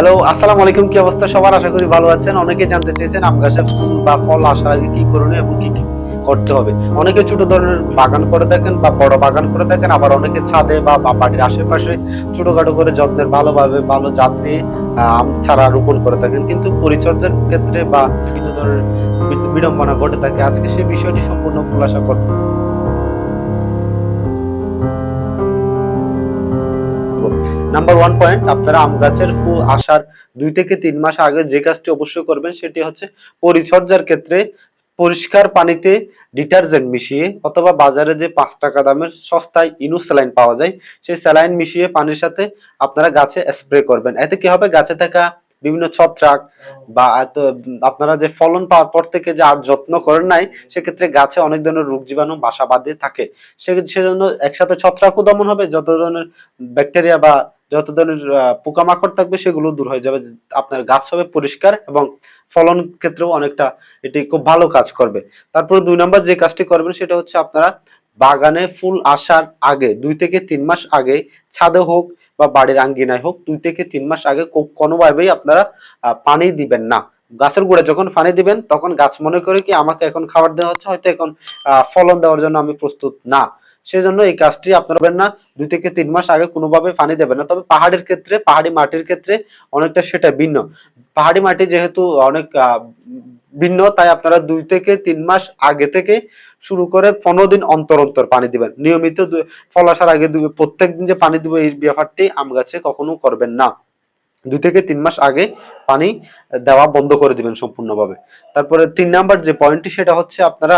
Hello আসসালামু আলাইকুম, কি অবস্থা? সবার আশা করি ভালো আছেন। অনেকে জানতে চেয়েছেন আম গাছের ফুল বা ফল আসার আগে কি করণীয় এবং কি কি করতে হবে। অনেকে ছোট ধরনের বাগান করে থাকেন বা বড় বাগান করে থাকেন আবার অনেকে ছাদে বা বাড়ির আশেপাশে ছোটখাটো করে যত্নের ভালোভাবে ভালো জাত নিয়ে আম ছাড়া রোপণ করে থাকেন। কিন্তু পরিচর্যার ক্ষেত্রে বা বিভিন্ন ধরনের বিড়ম্বনা ঘটে থাকে। আজকে সেই বিষয়টি সম্পূর্ণ খোলাসা করতে নাম্বার ওয়ান পয়েন্ট আপনারা আম গাছের ফুল আসার দুই থেকে তিন মাস আগে যে কাজটি অবশ্যই করবেন সেটি হচ্ছে পরিচর্যার ক্ষেত্রে পরিষ্কার পানিতে ডিটারজেন্ট মিশিয়ে অথবা বাজারে যে পাঁচ টাকা দামের সস্তায় ইনু স্যালাইন পাওয়া যায়, সেই স্যালাইন মিশিয়ে পানির সাথে আপনারা গাছে স্প্রে করবেন। এতে কি হবে? গাছে থাকা বিভিন্ন ছত্রাক বা আপনারা যে ফলন পাওয়ার পর থেকে যে আর যত্ন করেন নাই, সেক্ষেত্রে গাছে অনেক ধরনের রোগ জীবাণু, বাসা বাঁধে থাকে। সেজন্য একসাথে ছত্রাকও দমন হবে, যত ধরনের ব্যাকটেরিয়া বা যত ধরনের পোকামাকড় থাকবে সেগুলো দূর হয়ে যাবে, আপনার গাছ হবে পরিষ্কার এবং ফলন ক্ষেত্রেও অনেকটা এটি খুব ভালো কাজ করবে। তারপরে দুই নম্বর যে কাজটি করবেন সেটা হচ্ছে আপনারা বাগানে ফুল আসার আগে, দুই থেকে তিন মাস আগে ছাদে হোক বা বাড়ির আঙ্গিনায় হোক, দুই থেকে তিন মাস আগে কোনোভাবেই আপনারা পানি দিবেন না। গাছের গোড়ে যখন পানি দিবেন, তখন গাছ মনে করে কি, আমাকে এখন খাবার দেওয়া হচ্ছে, হয়তো এখন ফলন দেওয়ার জন্য আমি প্রস্তুত না। সেজন্য এই কাজটি আপনারা করবেন না, দুই থেকে তিন মাস আগে কোনোভাবে পানি দেবেন না। তবে পাহাড়ের ক্ষেত্রে, পাহাড়ি মাটির ক্ষেত্রে অনেকটা সেটা ভিন্ন। পাহাড়ি মাটি যেহেতু অনেক ভিন্ন, তাই আপনারা দুই থেকে তিন মাস আগে থেকে শুরু করে পনেরো দিন অন্তর অন্তর পানি দিবেন। নিয়মিত ফল আসার আগে প্রত্যেক দিন যে পানি দিব এই ব্যাপারটি আম গাছে কখনো করবেন না। দুই থেকে তিন মাস আগে পানি দেওয়া বন্ধ করে দিবেন সম্পূর্ণভাবে। তারপরে তিন নাম্বার যে পয়েন্টটি সেটা হচ্ছে আপনারা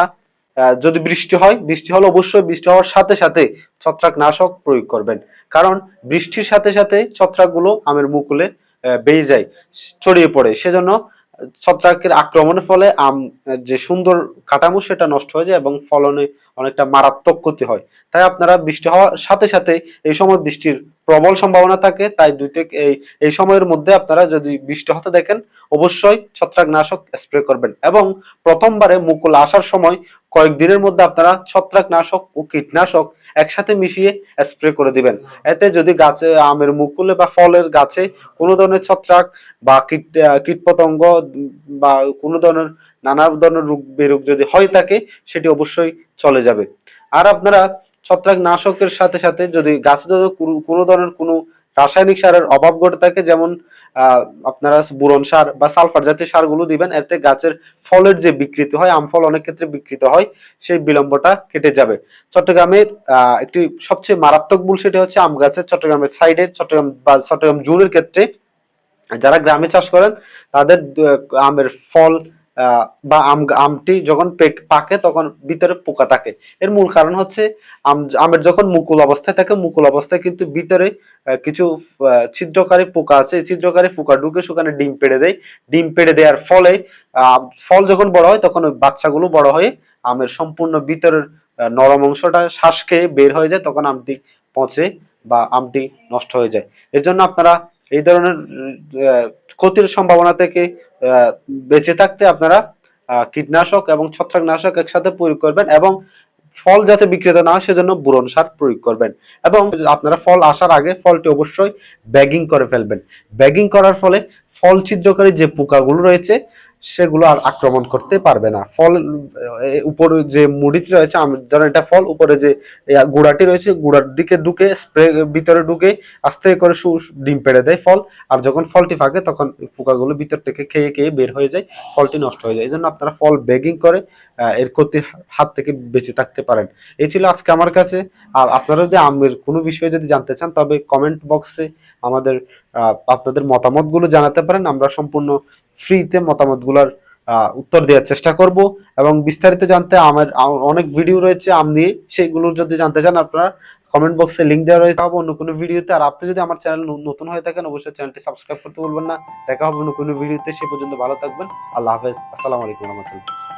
যদি বৃষ্টি হয়, বৃষ্টি হলে অবশ্যই বৃষ্টি হওয়ার সাথে সাথে ছত্রাকনাশক প্রয়োগ করবেন। কারণ বৃষ্টির সাথে সাথে ছত্রাকগুলো আমের মুকুলে বেয়ে যায়, ছড়িয়ে পড়ে। সেজন্য ছত্রাকের আক্রমণের ফলে আম, যে সুন্দর কাঠামো সেটা নষ্ট হয়ে যায় এবং ফলনে অনেকটা মারাত্মক ক্ষতি হয়। তাই আপনারা বৃষ্টি হওয়ার সাথে সাথে এই সময় বৃষ্টির প্রবল সম্ভাবনা থাকে, তাই দুই থেকে এই এই সময়ের মধ্যে আপনারা যদি বৃষ্টি হতে দেখেন, অবশ্যই ছত্রাকনাশক স্প্রে করবেন এবং প্রথমবারে মুকুল আসার সময় কয়েকদিনের মধ্যে আপনারা ছত্রাকনাশক ও কীটনাশক একসাথে মিশিয়ে স্প্রে করে দিবেন। এতে যদি গাছে আমের মুকুলে বা ফলের গাছে কোনো ধরনের ছত্রাক বা কীট কীটপতঙ্গ বা কোনো ধরনের, নানা ধরনের রোগ বেরোগ যদি হয় থাকে, সেটি অবশ্যই চলে যাবে। আর আপনারা ছত্রাক নাশকের সাথে সাথে যদি গাছে যদি কোনো- ধরনের কোনো রাসায়নিক সারের অভাব ঘটে থাকে, যেমন আপনারা বুরন সার বা সালফার জাতীয় সারগুলো দিবেন, এতে গাছের ফলের যে বিকৃতি হয়, আম ফল অনেক ক্ষেত্রে বিকৃত হয়, সেই বিলম্বটা কেটে যাবে। চট্টগ্রামের একটি সবচেয়ে মারাত্মক ভুল সেটা হচ্ছে আম গাছের চট্টগ্রামের সাইডে, চট্টগ্রাম বা চট্টগ্রাম জুনের ক্ষেত্রে যারা গ্রামে চাষ করেন, তাদের আমের ফল বা আম, আমটি যখন পাকে তখন ভিতরে পোকা থাকে। এর মূল কারণ হচ্ছে আম, আমের যখন মুকুল অবস্থায় থাকে, মুকুল অবস্থায় কিন্তু ভিতরে কিছু ছিদ্রকারী পোকা আছে। ছিদ্রকারী পোকা ঢুকে সেখানে ডিম পেড়ে দেয়। ডিম পেড়ে দেওয়ার ফলে ফল যখন বড় হয় তখন ওই বাচ্চাগুলো বড় হয়ে আমের সম্পূর্ণ ভিতরের নরম অংশটা শ্বাস খেয়ে বের হয়ে যায়। তখন আমটি পচে বা আমটি নষ্ট হয়ে যায়। এর জন্য আপনারা এই ধরনের ক্ষতির সম্ভাবনা থেকে বেঁচে থাকতে আপনারা কীটনাশক এবং ছত্রাকনাশক একসাথে প্রয়োগ করবেন এবং ফল যাতে বিক্রেতা না হয়, সেজন্য বুরন সার প্রয়োগ করবেন। এবং আপনারা ফল আসার আগে ফলটি অবশ্যই ব্যাগিং করে ফেলবেন। ব্যাগিং করার ফলে ফল ছিদ্রকারী যে পোকাগুলো রয়েছে সেগুলো আর আক্রমণ করতে পারবে না। ফল উপরে যে মুড়িটি রয়েছে যেন এটা ফল, উপরে যে গুঁড়াটি রয়েছে, গুঁড়ার দিকে ঢুকে, স্প্রে, ভিতরে ঢুকে, আস্তে করে সু- ডিম পেড়ে দেয় ফল। আর যখন ফলটি ফাঁকে, তখন পোকাগুলো ভিতর থেকে খেয়ে খেয়ে বের হয়ে যায়, ফলটি নষ্ট হয়ে যায়। এই জন্য আপনারা ফল বেগিং করে এর ক্ষতির হাত থেকে বেঁচে থাকতে পারেন। এই ছিল আজকে আমার কাছে। আর আপনারা যদি আমের কোনো বিষয়ে যদি জানতে চান, তবে কমেন্ট বক্সে আমাদের আপনাদের মতামতগুলো জানাতে পারেন। আমরা সম্পূর্ণ ফ্রিতে মতামতগুলোর উত্তর দেওয়ার চেষ্টা করব এবং বিস্তারিত জানতে আমার অনেক ভিডিও রয়েছে আপনি সেইগুলো যদি জানতে চান আপনারা কমেন্ট বক্সে লিঙ্ক দেওয়া রয়েছে। হবে অন্য কোনো ভিডিওতে আর আপনি যদি আমার চ্যানেল নতুন হয়ে থাকেন, অবশ্যই চ্যানেলটি সাবস্ক্রাইব করতে বলবেন না। দেখা হবে অন্য কোনো ভিডিওতে সে পর্যন্ত ভালো থাকবেন। আল্লাহ হাফেজ। আসসালামু আলাইকুম রহমতুল্লাহ।